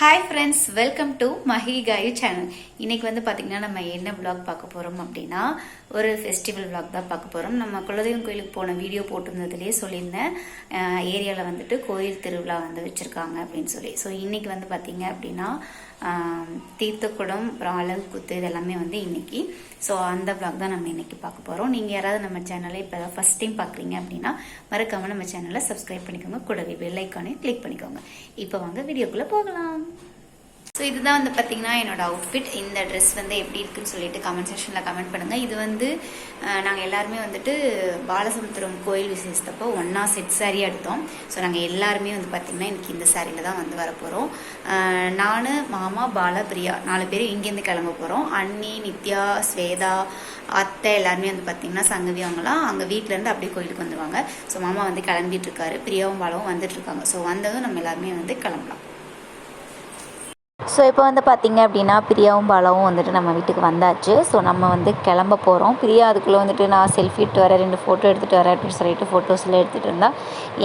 Hi friends welcome to Mahi Gayu channel இன்னைக்கு வந்து பார்த்தீங்கன்னா நம்ம என்ன விளாக் பார்க்க போகிறோம் அப்படின்னா ஒரு ஃபெஸ்டிவல் விளாக் தான் பார்க்க போகிறோம் நம்ம குலதெய்வம் கோயிலுக்கு போன வீடியோ போட்டிருந்ததுலேயே சொல்லியிருந்தேன். ஏரியாவில் வந்துட்டு கோயில் திருவிழா வந்து வச்சுருக்காங்க அப்படின்னு சொல்லி. ஸோ இன்னைக்கு வந்து பார்த்தீங்க அப்படின்னா தீர்த்தக்குடம் அப்புறம் அழகு குத்து இது எல்லாமே வந்து இன்னைக்கு. ஸோ அந்த விளாக் தான் நம்ம இன்னைக்கு பார்க்க போகிறோம் நீங்கள் யாராவது நம்ம சேனலை இப்போ தான் ஃபஸ்ட் டைம் பார்க்குறீங்க அப்படின்னா மறக்காமல் நம்ம சேனலை சப்ஸ்கிரைப் பண்ணிக்கோங்க. கூடவே பெல் ஐக்கானே கிளிக் பண்ணிக்கோங்க. இப்போ வாங்க வீடியோக்குள்ளே போகலாம். ஸோ இதுதான் வந்து பார்த்தீங்கன்னா என்னோட அவுட்ஃபிட் இந்த ட்ரெஸ் வந்து எப்படி இருக்குன்னு சொல்லிட்டு கமெண்ட் செக்ஷனில் கமெண்ட் பண்ணுங்கள் இது வந்து நாங்கள் எல்லாருமே வந்துட்டு பாலசமுத்திரம் கோயில் விசேஷத்தப்போ ஒன்றா செட் சாரீ எடுத்தோம். ஸோ நாங்கள் எல்லாருமே வந்து பார்த்திங்கன்னா எனக்கு இந்த சாரியில் தான் வந்து வரப்போகிறோம் நான் மாமா பாலா பிரியா நாலு பேர் இங்கேருந்து கிளம்ப போகிறோம் அண்ணி நித்யா ஸ்வேதா அத்தை எல்லாருமே வந்து பார்த்திங்கன்னா சங்கவி அவங்களாம் அங்கே வீட்டிலேருந்து அப்படியே கோயிலுக்கு வந்துருவாங்க. ஸோ மாமா வந்து கிளம்பிட்டு இருக்காரு. பிரியாவும் பாலாவும் வந்துட்டு இருக்காங்க. ஸோ வந்ததும் நம்ம எல்லாருமே வந்து கிளம்பலாம். ஸோ இப்போ வந்து பார்த்திங்க அப்படின்னா பிரியாவும் பாலாவும் வந்துட்டு நம்ம வீட்டுக்கு வந்தாச்சு. ஸோ நம்ம வந்து கிளம்ப போகிறோம் பிரியா அதுக்குள்ளே வந்துட்டு நான் செல்ஃபி எடுத்து வரேன் ரெண்டு ஃபோட்டோ எடுத்துகிட்டு வரேன் அப்படின்னு சொல்லிட்டு ஃபோட்டோஸில் எடுத்துகிட்டு இருந்தா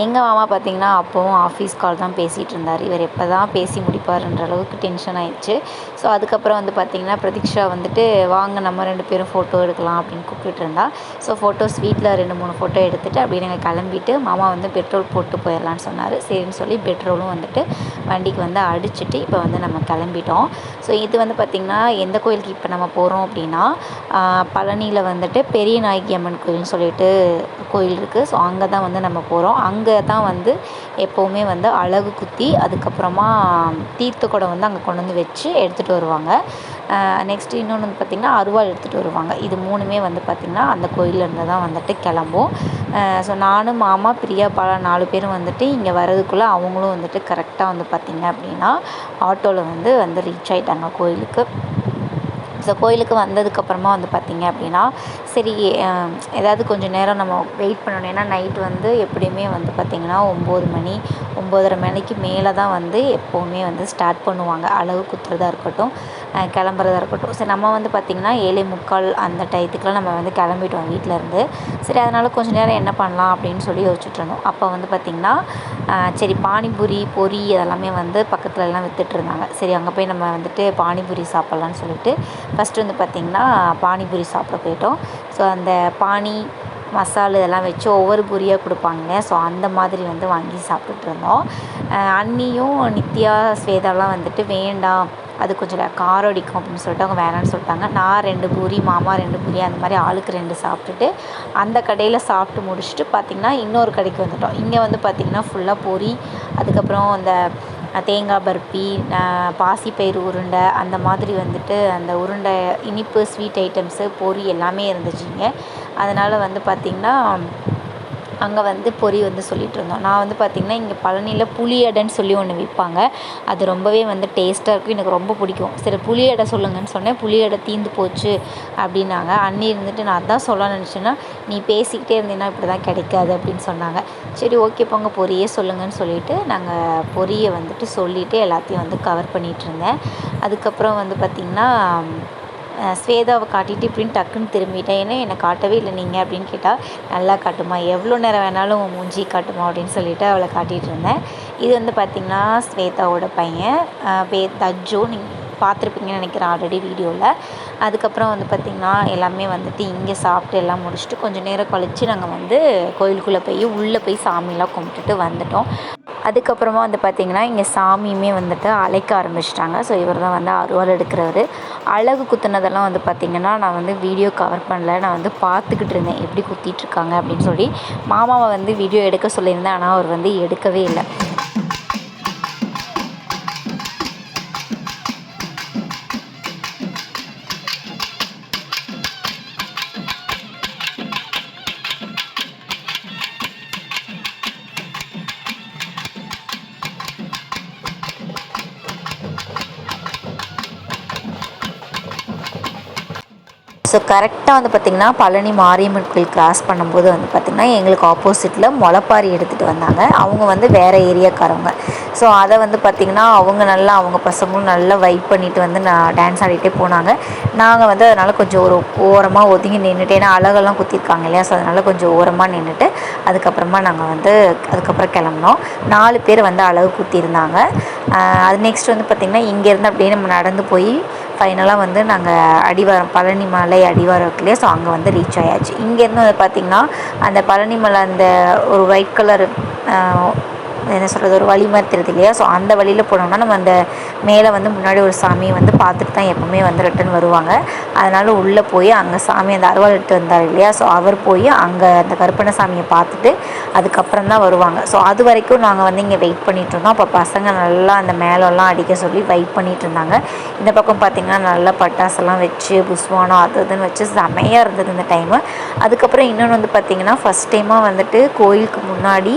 எங்கள் மாமா பார்த்திங்கன்னா அப்போவும் ஆஃபீஸ் கால் தான் பேசிகிட்டு இருந்தார். இவர் எப்போ தான் பேசி முடிப்பாருன்ற அளவுக்கு டென்ஷன் ஆயிடுச்சு. ஸோ அதுக்கப்புறம் வந்து பார்த்தீங்கன்னா பிரதீக்ஷா வந்துட்டு வாங்க நம்ம ரெண்டு பேரும் ஃபோட்டோ எடுக்கலாம் அப்படின்னு கூப்பிட்டு இருந்தா. ஸோ ஃபோட்டோஸ் வீட்டில் ரெண்டு மூணு ஃபோட்டோ எடுத்துகிட்டு அப்படியே நாங்கள் கிளம்பிட்டு மாமா வந்து பெட்ரோல் போட்டு போயிடலான்னு சொன்னார். சரின்னு சொல்லி பெட்ரோலும் வந்துட்டு வண்டிக்கு வந்து அடிச்சுட்டு இப்போ வந்து நம்ம கிளம்பிட்டோம். ஸோ இது வந்து பார்த்திங்கன்னா எந்த கோயிலுக்கு இப்போ நம்ம போகிறோம் அப்படின்னா பழனியில் வந்துட்டு பெரிய நாயகி அம்மன் கோயில்னு சொல்லிட்டு கோயில் இருக்குது ஸோ அங்கே தான் வந்து நம்ம போகிறோம் அங்கே தான் வந்து எப்போவுமே வந்து அழகு குத்தி அதுக்கப்புறமா தீர்த்த குடம் வந்து அங்கே கொண்டு வந்து வச்சு எடுத்துகிட்டு வருவாங்க. நெக்ஸ்ட்டு இன்னொன்று வந்து பார்த்திங்கன்னா அருவாள் எடுத்துகிட்டு வருவாங்க. இது மூணுமே வந்து பார்த்திங்கன்னா அந்த கோயிலேருந்து தான் வந்துட்டு கிளம்பும். ஸோ நானும் மாமா பிரியா பாலா நாலு பேரும் வந்துட்டு இங்கே வர்றதுக்குள்ளே அவங்களும் வந்துட்டு கரெக்டாக வந்து பார்த்திங்க அப்படின்னா ஆட்டோவில் வந்து வந்து ரீச் ஆகிட்டாங்க கோயிலுக்கு. ஸோ கோயிலுக்கு வந்ததுக்கப்புறமா வந்து பார்த்திங்க அப்படின்னா சரி ஏதாவது கொஞ்சம் நேரம் நம்ம வெயிட் பண்ணணும். ஏன்னா நைட் வந்து எப்படியுமே வந்து பார்த்திங்கன்னா ஒம்பது மணி ஒம்போதரை மணிக்கு மேலே தான் வந்து எப்போவுமே வந்து ஸ்டார்ட் பண்ணுவாங்க. அளவு குத்துறதா இருக்கட்டும் கிளம்புறதா இருக்கட்டும். சரி நம்ம வந்து பார்த்திங்கன்னா ஏழை முக்கால் அந்த டயத்துக்குலாம் நம்ம வந்து கிளம்பிட்டோம் வீட்டிலேருந்து சரி அதனால் கொஞ்சம் நேரம் என்ன பண்ணலாம் அப்படின்னு சொல்லி யோசிச்சுட்ருந்தோம் அப்போ வந்து பார்த்திங்கன்னா சரி பானிபூரி பொரி அதெல்லாமே வந்து பக்கத்துலலாம் விற்றுட்ருந்தாங்க இருந்தாங்க. சரி அங்கே போய் நம்ம வந்துட்டு பானிபூரி சாப்பிட்லான்னு சொல்லிட்டு ஃபஸ்ட்டு வந்து பார்த்திங்கன்னா பானிபூரி சாப்பிட போயிட்டோம். ஸோ அந்த பானி மசாலா இதெல்லாம் வச்சு ஒவ்வொரு பூரியாக கொடுப்பாங்க. ஸோ அந்த மாதிரி வந்து வாங்கி சாப்பிட்டுட்டு இருந்தோம். அண்ணியும் நித்யா ஸ்வேதாலாம் வந்துட்டு வேண்டாம் அது கொஞ்சம் காரம் அடிக்கும் அப்படின்னு சொல்லிட்டு அவங்க வேணாம்னு சொல்லிட்டாங்க. நான் ரெண்டு பூரி மாமா ரெண்டு பூரி அந்த மாதிரி ஆளுக்கு ரெண்டு சாப்பிட்டுட்டு அந்த கடையில் சாப்பிட்டு முடிச்சுட்டு பார்த்திங்கன்னா இன்னொரு கடைக்கு வந்துட்டோம். இங்கே வந்து பார்த்திங்கன்னா ஃபுல்லாக பூரி அதுக்கப்புறம் அந்த தேங்காய் பர்பி பாசிப்பயிறு உருண்டை அந்த மாதிரி வந்துட்டு அந்த உருண்டை இனிப்பு ஸ்வீட் ஐட்டம்ஸு பொரி எல்லாமே இருந்துச்சுங்க. அதனால் வந்து பார்த்திங்கன்னா அங்கே வந்து பொரி வந்து சொல்லிட்டு இருந்தோம். நான் வந்து பார்த்திங்கன்னா இங்கே பழனியில் புளியடைன்னு சொல்லி ஒன்று விற்பாங்க அது ரொம்பவே வந்து டேஸ்ட்டாக இருக்கும். எனக்கு ரொம்ப பிடிக்கும். சரி புளியடை சொல்லுங்கன்னு சொன்னேன். புளியடை தீந்து போச்சு அப்படின்னாங்க. அண்ணி இருந்துட்டு நான் அதான் சொல்ல நினச்சேன்னா நீ பேசிக்கிட்டே இருந்தீங்கன்னா இப்படி தான் கிடைக்காது அப்படின்னு சொன்னாங்க. சரி ஓகே போங்க பொரியே சொல்லுங்கன்னு சொல்லிட்டு நாங்கள் பொரியை வந்துட்டு சொல்லிவிட்டு எல்லாத்தையும் வந்து கவர் பண்ணிகிட்டு இருந்தேன். அதுக்கப்புறம் வந்து பார்த்திங்கன்னா ஸ்வேதாவை காட்டிட்டு இப்படின்னு டக்குன்னு திரும்பிட்டேன். ஏன்னா என்னை காட்டவே இல்லை. நீங்கள் அப்படின்னு கேட்டால் நல்லா காட்டுமா? எவ்வளோ நேரம் வேணாலும் உன் மூஞ்சி காட்டுமா? அப்படின்னு சொல்லிட்டு அவளை காட்டிகிட்டு இருந்தேன். இது வந்து பார்த்திங்கன்னா ஸ்வேதாவோட பையன். பே பேர் தஜ்ஜோ நீங்கள் பார்த்துருப்பீங்கன்னு நினைக்கிறேன் ஆல்ரெடி வீடியோவில் அதுக்கப்புறம் வந்து பார்த்திங்கன்னா எல்லாமே வந்துட்டு இங்கே சாப்பிட்டு எல்லாம் முடிச்சுட்டு கொஞ்சம் நேரம் கழித்து நாங்கள் வந்து கோயிலுக்குள்ளே போய் உள்ளே போய் சாமிலாம் கும்பிட்டுட்டு வந்துட்டோம். அதுக்கப்புறமா வந்து பார்த்திங்கன்னா இங்கே சாமியுமே வந்துட்டு அழைக்க ஆரம்பிச்சிட்டாங்க. ஸோ இவர் தான் வந்து அருவாள் எடுக்கிறவர். அழகு குத்துனதெல்லாம் வந்து பார்த்திங்கன்னா நான் வந்து வீடியோ கவர் பண்ணல. நான் வந்து பார்த்துக்கிட்டு இருந்தேன். எப்படி குத்திட்டு இருக்காங்க அப்படின்னு சொல்லி மாமாவை வந்து வீடியோ எடுக்க சொல்லியிருந்தேன். ஆனால் அவர் வந்து எடுக்கவே இல்லை. கரெக்டாக வந்து பார்த்திங்கன்னா பழனி மாரியம்மன் கோயில் கிராஸ் பண்ணும்போது வந்து பார்த்திங்கன்னா எங்களுக்கு ஆப்போசிட்டில் முளப்பாரி எடுத்துகிட்டு வந்தாங்க. அவங்க வந்து வேறு ஏரியாக்காரவங்க. ஸோ அதை வந்து பார்த்திங்கன்னா அவங்க நல்லா அவங்க பசங்களும் நல்லா வைப் பண்ணிட்டு வந்து நான் டான்ஸ் ஆடிட்டே போனாங்க. நாங்கள் வந்து அதனால் கொஞ்சம் ஒரு ஓரமாக ஒதுங்கி நின்றுட்டு ஏன்னா அழகெல்லாம் குத்திருக்காங்க இல்லையா? ஸோ அதனால் கொஞ்சம் ஓரமாக நின்றுட்டு அதுக்கப்புறமா நாங்கள் வந்து அதுக்கப்புறம் கிளம்புனோம். நாலு பேர் வந்து அழகு குத்திருந்தாங்க. அது நெக்ஸ்ட் வந்து பார்த்திங்கன்னா இங்கேருந்து அப்படியே நம்ம நடந்து போய் ஃபைனலாக வந்து நாங்கள் அடிவாரம் பழனி மலை அடிவாரத்துலேயே ஸோ அங்கே வந்து ரீச் ஆயாச்சு. இங்கேருந்து வந்து பார்த்திங்கன்னா அந்த பழனி மலை அந்த ஒரு ஒயிட் கலர் என்ன சொல்கிறது ஒரு வழி மாதிரி தெரியுது இல்லையா? ஸோ அந்த வழியில் போனோம்னா நம்ம அந்த மேலே வந்து முன்னாடி ஒரு சாமியை வந்து பார்த்துட்டு தான் எப்போவுமே வந்து ரிட்டன் வருவாங்க. அதனால் உள்ளே போய் அங்கே சாமி அந்த அருவாள் எடுத்து வந்தார் இல்லையா? ஸோ அவர் போய் அங்கே அந்த கருப்பண்ண சாமியை பார்த்துட்டு அதுக்கப்புறம் தான் வருவாங்க. ஸோ அது வரைக்கும் நாங்கள் வந்து இங்கே வெயிட் பண்ணிட்டு இருந்தோம். அப்போ பசங்க நல்லா அந்த மேலெல்லாம் அடிக்க சொல்லி வெயிட் பண்ணிட்டு இருந்தாங்க. இந்த பக்கம் பார்த்திங்கன்னா நல்லா பட்டாசெல்லாம் வச்சு புஸ்வானம் அது இதுன்னு வச்சு செமையாக இருந்தது இந்த டைமு அதுக்கப்புறம் இன்னொன்று வந்து பார்த்திங்கன்னா ஃபஸ்ட் டைமாக வந்துட்டு கோயிலுக்கு முன்னாடி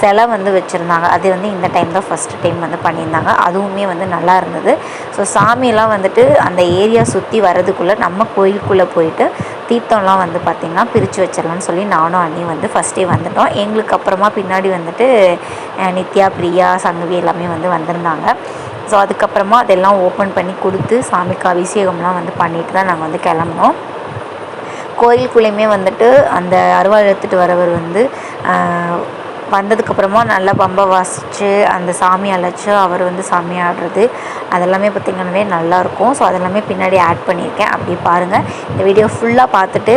சிலை வந்து வச்சுருந்தாங்க. அது வந்து இந்த டைம் தான் ஃபஸ்ட்டு டைம் வந்து பண்ணியிருந்தாங்க. அதுவுமே வந்து நல்லா இருந்தது. ஸோ சாமியெல்லாம் வந்துட்டு அந்த ஏரியா சுற்றி வர்றதுக்குள்ளே நம்ம கோயிலுக்குள்ளே போயிட்டு தீர்த்தம்லாம் வந்து பார்த்திங்கன்னா பிரித்து வச்சிடலாம்னு சொல்லி நானும் அண்ணியும் வந்து ஃபஸ்ட்டே வந்துட்டோம். எங்களுக்கு அப்புறமா பின்னாடி வந்துட்டு நித்யா பிரியா சங்கவி எல்லாமே வந்து வந்திருந்தாங்க. ஸோ அதுக்கப்புறமா அதெல்லாம் ஓப்பன் பண்ணி கொடுத்து சாமிக்கு அபிஷேகம்லாம் வந்து பண்ணிட்டு தான் நாங்கள் வந்து கிளம்புனோம். கோயிலுக்குள்ளேயுமே வந்துட்டு அந்த அருவாள் எடுத்துகிட்டு வரவர் வந்து வந்ததுக்கப்புறமா நல்லா பம்பை வாசித்து அந்த சாமி அழைச்சி அவர் வந்து சாமி ஆடுறது அதெல்லாமே பார்த்திங்கனாவே நல்லாயிருக்கும் ஸோ அதெல்லாமே பின்னாடி ஆட் பண்ணியிருக்கேன். அப்படி பாருங்கள் இந்த வீடியோ ஃபுல்லாக பார்த்துட்டு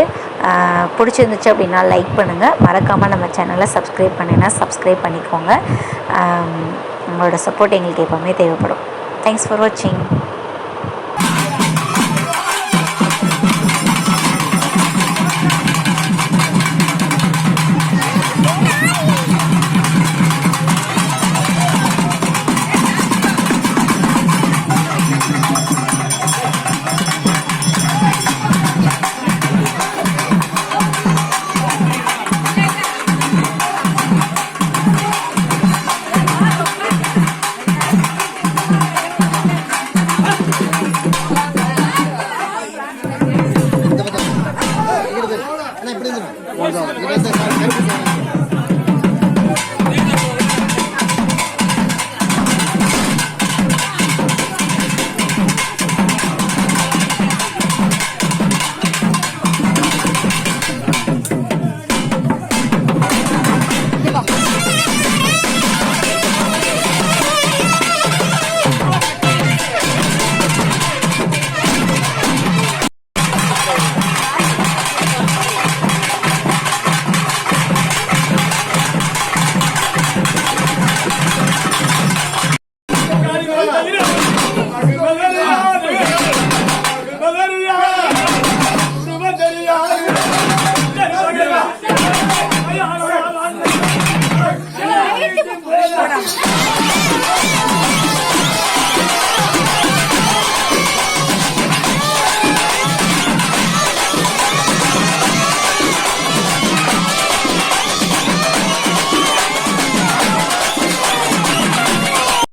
பிடிச்சிருந்துச்சு அப்படின்னா லைக் பண்ணுங்கள் மறக்காமல் நம்ம சேனலை சப்ஸ்கிரைப் பண்ணினா சப்ஸ்கிரைப் பண்ணிக்கோங்க. உங்களோட சப்போர்ட் எங்களுக்கு எப்போவுமே தேவைப்படும். தேங்க்ஸ் ஃபார் வாட்சிங்